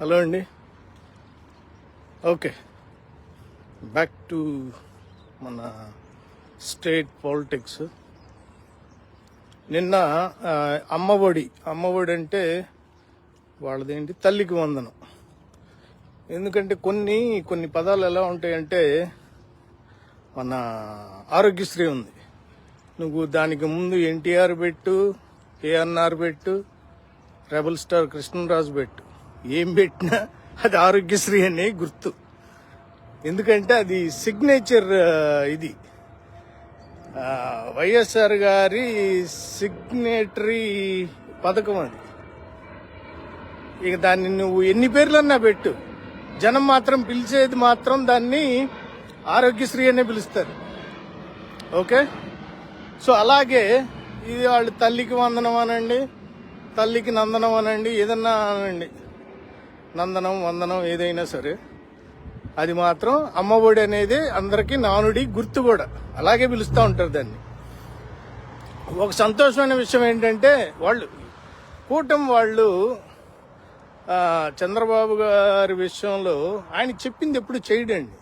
Hello అండి. Okay. Back to మన state politics. నిన్న అమ్మఒడి అమ్మఒడి అంటే వాళ్ళదేంటి? తల్లికి వందనం. ఎందుకంటే కొన్ని కొన్ని పదాలు ఎలా ఉంటాయంటే మన ఆరోగ్యశ్రీ ఉంది. నువ్వు దానికి ముందు ఎన్టీఆర్ పెట్టు ఏఎన్ఆర్ పెట్టు రెబల్ స్టార్ కృష్ణరాజు పెట్టు ఏం పెట్టినా అది ఆరోగ్యశ్రీ అనే గుర్తు. ఎందుకంటే అది సిగ్నేచర్ ఇది. వైఎస్ఆర్ గారి సిగ్నేటరీ పథకం అది. ఇక దాన్ని నువ్వు ఎన్ని పేర్లన్నా పెట్టు. జనం మాత్రం పిలిచేది మాత్రం దాన్ని ఆరోగ్యశ్రీ అనే పిలుస్తారు. ఓకే? సో అలాగే ఇది వాళ్ళు తల్లికి వందనం అనండి. తల్లికి నందనం అనండి ఏదన్నా అనండి. నందనం వందనం ఏదైనా సరే. అది మాత్రం అమ్మఒడి అనేది అందరికీ నానుడి గుర్తు కూడా. అలాగే పిలుస్తూ ఉంటారు దాన్ని. ఒక సంతోషమైన విషయం ఏంటంటే వాళ్ళు కూటమి వాళ్ళు చంద్రబాబు గారి విషయంలో ఆయన చెప్పింది ఎప్పుడు చేయడండి.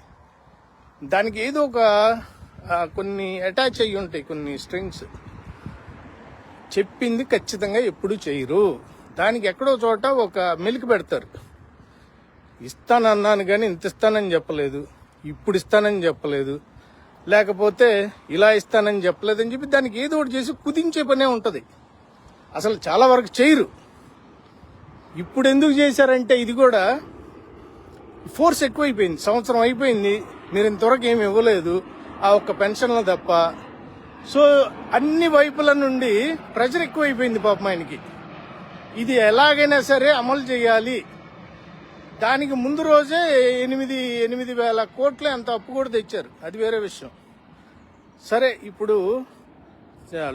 దానికి ఏదో ఒక కొన్ని అటాచ్ అయ్యి ఉంటాయి కొన్ని స్ట్రింగ్స్. చెప్పింది ఖచ్చితంగా ఎప్పుడు చేయరు. దానికి ఎక్కడో చోట ఒక మెలికి పెడతారు. ఇస్తానన్నాను కానీ ఇంత ఇస్తానని చెప్పలేదు. ఇప్పుడు ఇస్తానని చెప్పలేదు. లేకపోతే ఇలా ఇస్తానని చెప్పలేదని చెప్పి దానికి ఏదో ఒకటి చేసి కుదించే పనే ఉంటుంది. అసలు చాలా వరకు చేయరు. ఇప్పుడు ఎందుకు చేశారంటే ఇది కూడా ఫోర్స్ ఎక్కువైపోయింది. సంవత్సరం అయిపోయింది. మీరు ఇంతవరకు ఏమి ఇవ్వలేదు. ఆ ఒక్క పెన్షన్లు తప్ప సో అన్ని వైపుల నుండి ప్రెషర్ ఎక్కువైపోయింది పాపం ఆయనకి. ఇది ఎలాగైనా సరే అమలు చేయాలి. దానికి ముందు రోజే ఎనిమిది ఎనిమిది వేల కోట్లు అంత అప్పు కూడా తెచ్చారు. అది వేరే విషయం. సరే ఇప్పుడు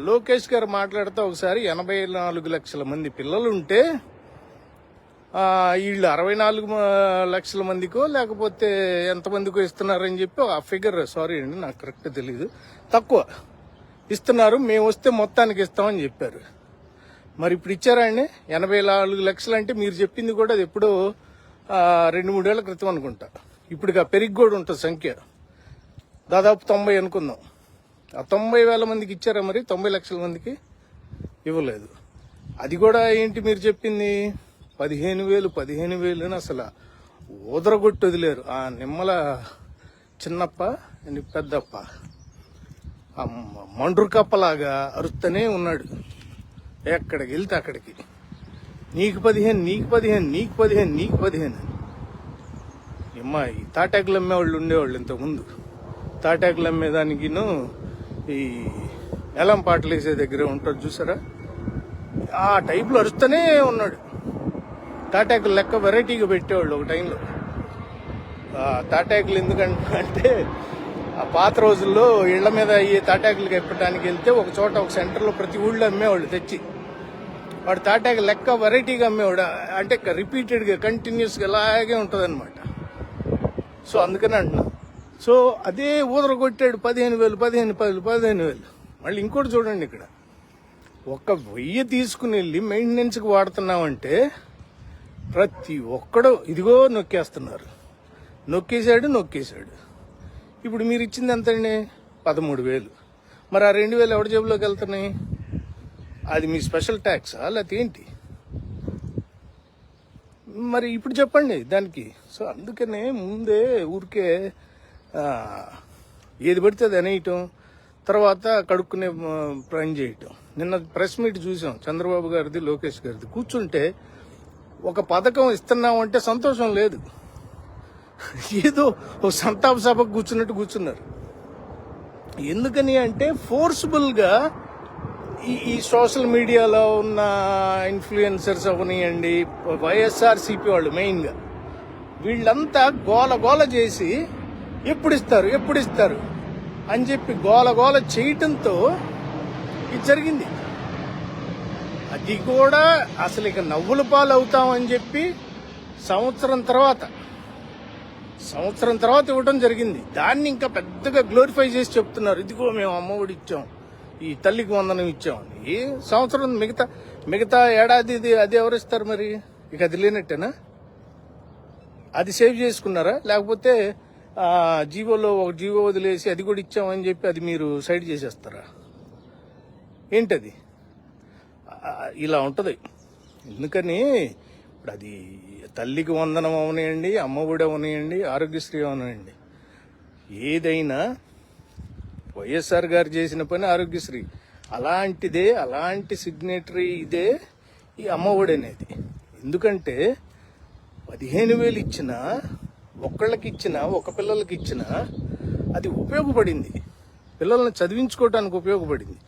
లోకేష్ గారు మాట్లాడితే ఒకసారి ఎనభై నాలుగు లక్షల మంది పిల్లలు ఉంటే వీళ్ళు అరవై నాలుగు లక్షల మందికో లేకపోతే ఎంతమందికో ఇస్తున్నారని చెప్పి ఆ ఫిగర్ సారీ అండి నాకు కరెక్ట్ తెలియదు తక్కువ. ఇస్తున్నారు మేము వస్తే మొత్తానికి ఇస్తామని చెప్పారు. మరి ఇప్పుడు ఇచ్చారా అండి ఎనభై నాలుగు లక్షలు అంటే మీరు చెప్పింది కూడా అది ఎప్పుడో రెండు మూడేళ్ళ క్రితం అనుకుంటా. ఇప్పుడు పెరిగి కూడా ఉంటుంది సంఖ్య. దాదాపు తొంభై అనుకుందాం. ఆ తొంభై వేల మందికి ఇచ్చారా మరి? తొంభై లక్షల మందికి ఇవ్వలేదు. అది కూడా ఏంటి మీరు చెప్పింది? పదిహేను వేలు పదిహేను వేలు అని అసలు ఊదరగొట్టి వదిలేరు ఆ నిమ్మల చిన్నప్ప ని- పెద్దప్ప. మండ్రు కప్పలాగా అరుస్తూనే ఉన్నాడు. ఎక్కడికి వెళ్తే అక్కడికి. నీకు పదిహేను నీకు పదిహేను నీకు పదిహేను నీకు పదిహేను అని. అమ్మా ఈ తాటాకులు అమ్మేవాళ్ళు ఉండేవాళ్ళు ఇంతకుముందు. తాటాకులు అమ్మేదానికిను ఈ ఎలం పాటలు వేసే దగ్గర ఉంటారు చూసారా? ఆ టైప్లో అరుస్తూనే ఉన్నాడు. తాటాకులు లెక్క వెరైటీగా పెట్టేవాళ్ళు ఒక టైంలో. తాటాకులు ఎందుకంటే అంటే పాత రోజుల్లో ఇళ్ళ మీద ఈ తాటాకులు కప్పడానికి వెళ్తే ఒక చోట ఒక సెంటర్లో ప్రతి ఊళ్ళో అమ్మేవాళ్ళు తెచ్చి. వాడు తాటాకు లెక్క వెరైటీగా అమ్మేవాడు. అంటే రిపీటెడ్గా కంటిన్యూస్గా అలాగే ఉంటుంది అనమాట సో అందుకని అంటున్నా. సో అదే ఊదర కొట్టాడు పదిహేను వేలు పదిహేను పదులు పదిహేను వేలు. మళ్ళీ ఇంకోటి చూడండి ఇక్కడ. ఒక వెయ్యి తీసుకుని వెళ్ళి మెయింటెనెన్స్కి వాడుతున్నామంటే ప్రతి ఒక్కడు ఇదిగో నొక్కేస్తున్నారు. నొక్కేశాడు నొక్కేశాడు. ఇప్పుడు మీరు ఇచ్చింది ఎంతండి? పదమూడు వేలు. మరి ఆ రెండు వేలు ఎవరి జేబులోకి వెళ్తున్నాయి? అది మీ స్పెషల్ ట్యాక్సా? లేకపోతే ఏంటి? మరి ఇప్పుడు చెప్పండి దానికి. సో అందుకనే ముందే ఊరికే ఏది పడితే అది అనేయటం తర్వాత కడుక్కునే ప్లాన్ చేయటం. నిన్న ప్రెస్ మీట్ చూసాం చంద్రబాబు గారిది లోకేష్ గారిది. కూర్చుంటే ఒక పథకం ఇస్తున్నామంటే సంతోషం లేదు. ఏదో ఓ సంతాప సభకు కూర్చున్నట్టు కూర్చున్నారు. ఎందుకని అంటే ఫోర్స్ఫుల్గా ఈ ఈ సోషల్ మీడియాలో ఉన్న ఇన్ఫ్లుయెన్సర్స్ అవనియండి వైఎస్ఆర్ సిపి వాళ్ళు మెయిన్గా వీళ్ళంతా గోల గోల చేసి ఎప్పుడు ఇస్తారు ఎప్పుడు ఇస్తారు అని చెప్పి గోల గోల చేయటంతో ఇది జరిగింది. అది కూడా అసలు ఇక నవ్వుల పాలు అవుతామని చెప్పి సంవత్సరం తర్వాత సంవత్సరం తర్వాత ఇవ్వడం జరిగింది. దాన్ని ఇంకా పెద్దగా గ్లోరిఫై చేసి చెప్తున్నారు. ఇదిగో మేము అమ్మఒడి ఇచ్చాం. ఈ తల్లికి వందనం ఇచ్చాం. ఈ సంవత్సరం మిగతా మిగతా ఏడాది ఇది అది ఎవరు ఇస్తారు మరి? ఇక అది లేనట్టేనా? అది సేవ్ చేసుకున్నారా? లేకపోతే జీవోలో ఒక జీవో వదిలేసి అది కూడా ఇచ్చామని చెప్పి అది మీరు సైడ్ చేసేస్తారా? ఏంటది? ఇలా ఉంటుంది. ఎందుకని? ఇప్పుడు అది తల్లికి వందనం అవనియండి అమ్మఒడి అవనియండి ఆరోగ్యశ్రీ అవనియండి. ఏదైనా వైఎస్ఆర్ గారు చేసిన పని ఆరోగ్యశ్రీ. అలాంటిదే అలాంటి సిగ్నేటరీ ఇదే ఈ అమ్మఒడి అనేది. ఎందుకంటే పదిహేను వేలు ఇచ్చిన ఒక్కళ్ళకి ఇచ్చిన ఒక పిల్లలకి ఇచ్చిన అది ఉపయోగపడింది. పిల్లల్ని చదివించుకోవడానికి ఉపయోగపడింది.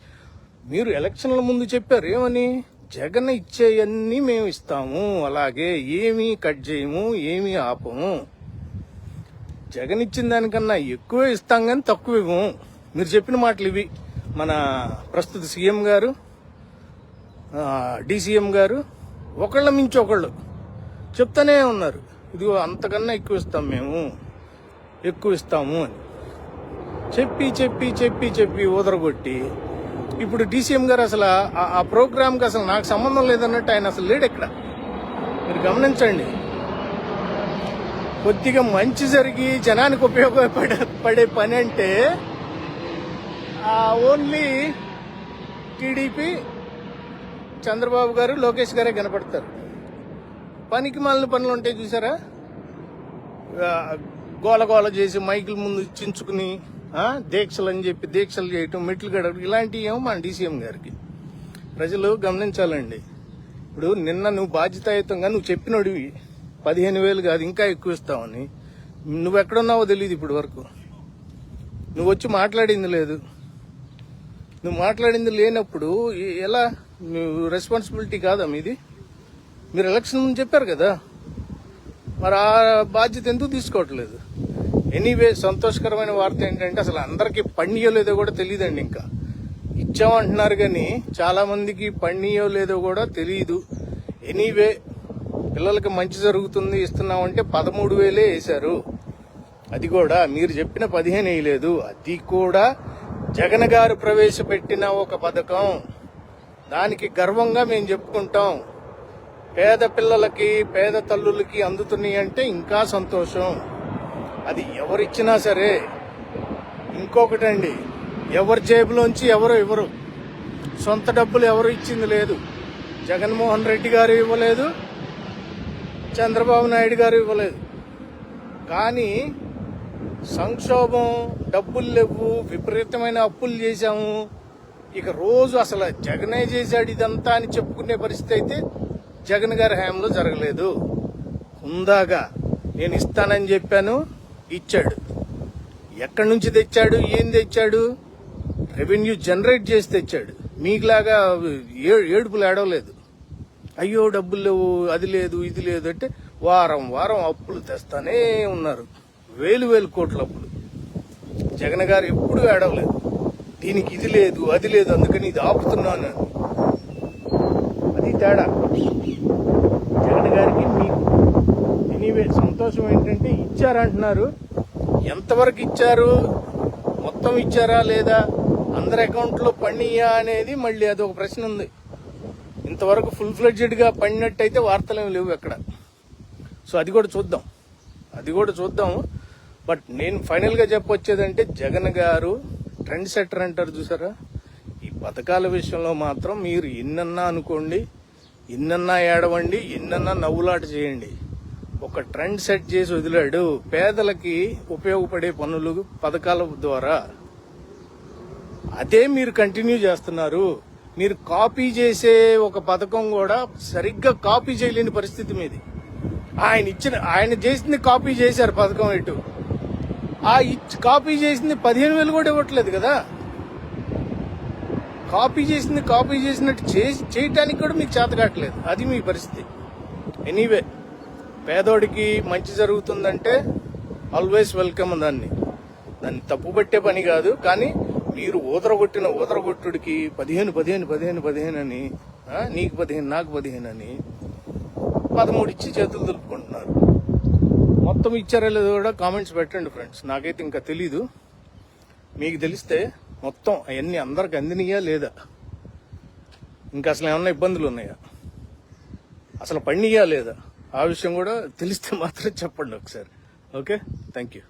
మీరు ఎలక్షన్ల ముందు చెప్పారు ఏమని? జగన్ ఇచ్చేయన్నీ మేము ఇస్తాము. అలాగే ఏమీ కట్ చేయము ఏమీ ఆపము. జగన్ ఇచ్చిన దానికన్నా ఎక్కువే ఇస్తాం కానీ తక్కువ ఇవ్వము. మీరు చెప్పిన మాటలు ఇవి. మన ప్రస్తుత సీఎం గారు డిసిఎం గారు ఒకళ్ళ మించి ఒకళ్ళు చెప్తానే ఉన్నారు. ఇదిగో అంతకన్నా ఎక్కువ ఇస్తాం మేము. ఎక్కువ ఇస్తాము అని చెప్పి చెప్పి చెప్పి చెప్పి ఊదరగొట్టి ఇప్పుడు డీసీఎం గారు అసలు ఆ- ఆ ప్రోగ్రామ్కి అసలు నాకు సంబంధం లేదన్నట్టు ఆయన అసలు లేడు ఇక్కడ. మీరు గమనించండి. కొద్దిగా మంచి జరిగి జనానికి ఉపయోగపడే పడే పని అంటే ఓన్లీ టీడీపీ చంద్రబాబు గారు లోకేష్ గారే కనపడతారు. పనికి మాలిన పనులు ఉంటాయి చూసారా? గోల గోల చేసి మైకుల ముందు చించుకుని దీక్షలు అని చెప్పి దీక్షలు చేయటం మెట్లు గడవడం ఇలాంటివి ఏమో మన డీసీఎం గారికి. ప్రజలు గమనించాలండి. ఇప్పుడు నిన్న నువ్వు బాధ్యతాయుతంగా నువ్వు చెప్పినోడివి. పదిహేను వేలు కాదు ఇంకా ఎక్కువ ఇస్తావని. నువ్వు ఎక్కడున్నావో తెలియదు ఇప్పుడు వరకు. నువ్వు వచ్చి మాట్లాడింది లేదు. నువ్వు మాట్లాడింది లేనప్పుడు ఎలా? నువ్వు రెస్పాన్సిబిలిటీ కాదా మీది? మీరు ఎలక్షన్ చెప్పారు కదా. మరి ఆ బాధ్యత ఎందుకు తీసుకోవట్లేదు? ఎనీవే సంతోషకరమైన వార్త ఏంటంటే అసలు అందరికీ పండియో లేదో కూడా తెలియదండి ఇంకా. ఇచ్చామంటున్నారు కానీ చాలా మందికి పండియో లేదో కూడా తెలియదు ఎనీవే పిల్లలకి మంచి జరుగుతుంది ఇస్తున్నామంటే పదమూడు వేలే వేశారు. అది కూడా మీరు చెప్పిన పదిహేను వేయలేదు. అది కూడా జగన్ గారు ప్రవేశపెట్టిన ఒక పథకం. దానికి గర్వంగా మేము చెప్పుకుంటాం. పేద పిల్లలకి పేద తల్లులకి అందుతున్నాయి అంటే ఇంకా సంతోషం. అది ఎవరిచ్చినా సరే ఇంకొకటండి. ఎవరి జేబులోంచి ఎవరు ఇవ్వరు. సొంత డబ్బులు ఎవరు ఇచ్చింది లేదు. జగన్మోహన్ రెడ్డి గారు ఇవ్వలేదు. చంద్రబాబు నాయుడు గారు ఇవ్వలేదు. కానీ సంక్షోభం డబ్బులు లేవు విపరీతమైన అప్పులు చేశాము. ఇక రోజు అసలు జగనే చేశాడు ఇదంతా అని చెప్పుకునే పరిస్థితి అయితే జగన్ గారి హయాంలో జరగలేదు. హుందాగా నేను ఇస్తానని చెప్పాను. ఇచ్చాడు. ఎక్కడి నుంచి తెచ్చాడు? ఏం తెచ్చాడు? రెవెన్యూ జనరేట్ చేసి తెచ్చాడు. మీకులాగా ఏడుపులు ఏడవలేదు. అయ్యో డబ్బులు లేవు అది లేదు ఇది లేదు అంటే వారం వారం అప్పులు తెస్తానే ఉన్నారు. వేలు వేలు కోట్ల అప్పులు. జగన్ గారు ఎప్పుడు ఏడవలేదు. దీనికి ఇది లేదు అది లేదు అందుకని ఇది ఆపుతున్నాను. అది తేడా జగన్ గారికి మీకు ఎనీవే సంతోషం ఏంటంటే ఇచ్చారంటున్నారు. ఎంతవరకు ఇచ్చారు? మొత్తం ఇచ్చారా లేదా? అందరి అకౌంట్లో పండియా అనేది మళ్ళీ అది ఒక ప్రశ్న ఉంది. ఇంతవరకు ఫుల్ ఫ్లెడ్జెడ్గా పడినట్టయితే వార్తలేమి లేవు ఎక్కడ. సో అది కూడా చూద్దాం. అది కూడా చూద్దాం. బట్ నేను ఫైనల్గా చెప్పొచ్చేదంటే జగన్ గారు ట్రెండ్ సెట్టర్ అంటారు చూసారా? ఈ పథకాల విషయంలో మాత్రం మీరు ఎన్నన్నా అనుకోండి ఎన్నన్నా ఏడవండి ఎన్నన్నా నవ్వులాట చేయండి. ఒక ట్రెండ్ సెట్ చేసి వదిలాడు. పేదలకి ఉపయోగపడే పనులు పథకాల ద్వారా. అదే మీరు కంటిన్యూ చేస్తున్నారు. మీరు కాపీ చేసే ఒక పథకం కూడా సరిగ్గా కాపీ చేయలేని పరిస్థితి మీది. ఆయన ఇచ్చిన ఆయన చేసింది కాపీ చేశారు పథకం ఇటు. ఆ కాపీ చేసింది పదిహేను వేలు కూడా ఇవ్వట్లేదు కదా. కాపీ చేసింది కాపీ చేసినట్టు చేసి చేయటానికి కూడా మీకు చేత కావట్లేదు అది మీ పరిస్థితి. ఎనీవే పేదోడికి మంచి జరుగుతుందంటే ఆల్వేస్ వెల్కమ్ దాన్ని. దాన్ని తప్పుపట్టే పని కాదు కానీ మీరు ఊదరగొట్టిన ఊదరగొట్టుడికి పదిహేను పదిహేను పదిహేను పదిహేను అని నీకు పదిహేను నాకు పదిహేను అని పదమూడు ఇచ్చి చేతులు దులుపుకుంటున్నారు. మొత్తం ఇచ్చారా లేదో కూడా కామెంట్స్ పెట్టండి ఫ్రెండ్స్ నాకైతే ఇంకా తెలీదు. మీకు తెలిస్తే మొత్తం అవన్నీ అందరికి అందినయా లేదా? ఇంకా అసలు ఏమన్నా ఇబ్బందులు ఉన్నాయా? అసలు పండియా లేదా? ఆ విషయం కూడా తెలిస్తే మాత్రం చెప్పండి ఒకసారి. ఓకే? Thank you